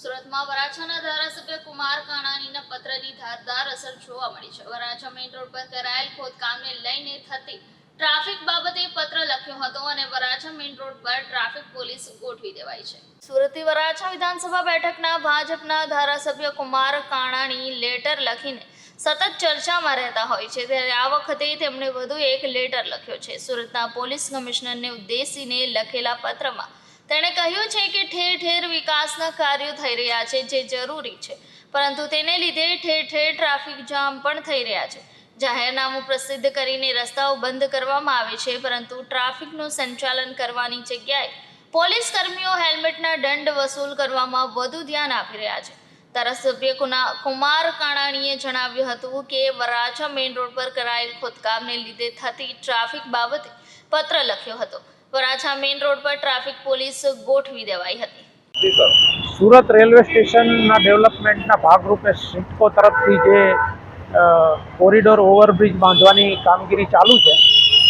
સુરતમાં વરાછાના ધારાસભ્ય કુમાર કાણાણીના પત્રની ધારદાર અસર જોવા મળી છે. વરાછા મેઇન રોડ પર કરાયેલ ખોદકામને લઈને થતી ટ્રાફિક બાબતે પત્ર લખ્યો હતો અને વરાછા મેઇન રોડ પર ટ્રાફિક પોલીસ ગોઠવી દેવાઈ છે. સુરતથી વરાછા વિધાનસભા બેઠકના ભાજપના ધારાસભ્ય કુમાર કાણાણી લેટર લખીને સતત ચર્ચામાં રહેતા હોય છે. ત્યારે આ વખતે તેમણે વધુ એક લેટર લખ્યો છે. સુરતના પોલીસ કમિશનરને ઉદ્દેશીને લખેલા પત્રમાં તેણે કહ્યું છે કે ઠેર ઠેર વિકાસના કાર્યો થઈ રહ્યા છે, જે જરૂરી છે. પરંતુ તેને લીધે ઠેર ઠેર ટ્રાફિક જામ પણ થઈ રહ્યા છે. જાહેરનામું પ્રસિદ્ધ કરીને રસ્તાઓ બંધ કરવામાં આવે છે, પરંતુ ટ્રાફિકનું સંચાલન કરવાની જગ્યાએ પોલીસ કર્મીઓ હેલ્મેટના દંડ વસૂલ કરવામાં વધુ ધ્યાન આપી રહ્યા છે. ધારાસભ્ય કુમાર કાણાણીએ જણાવ્યું હતું કે વરાછા મેઇન રોડ પર કરાયેલ ખોદકામને લીધે થતી ટ્રાફિક બાબતે પત્ર લખ્યો હતો. વરાછા મેઇન રોડ પર ટ્રાફિક પોલીસ ગોઠવી દેવાઈ હતી. સુરત રેલવે સ્ટેશનના ડેવલપમેન્ટના ભાગરૂપે સિડકો તરફથી જે કોરિડોર ઓવરબ્રિજ બાંધવાની કામગીરી ચાલુ છે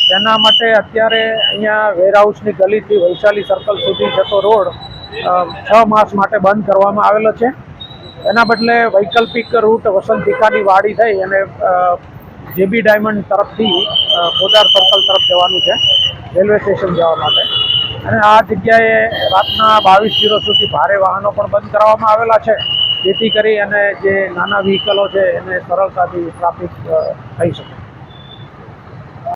તેના માટે અત્યારે અહીંયા વેરહાઉસની ગલીથી વૈશાલી સર્કલ સુધી જતો રોડ છ માસ માટે બંધ કરવામાં આવેલો છે. એના બદલે વૈકલ્પિક રૂટ વસંતિકાની વાડી થઈ અને જેબી ડાયમંડ તરફથી પોદાર સર્કલ તરફ જવાનું છે. રેલવે સ્ટેશન જવા માટે. અને આ જગ્યાએ રાતના બાવીસ જીરો સુધી ભારે વાહનો પણ બંધ કરવામાં આવેલા છે. જેથી કરી અને જે નાના વ્હીકલો છે એને સરળતાથી ટ્રાફિક થઈ શકે.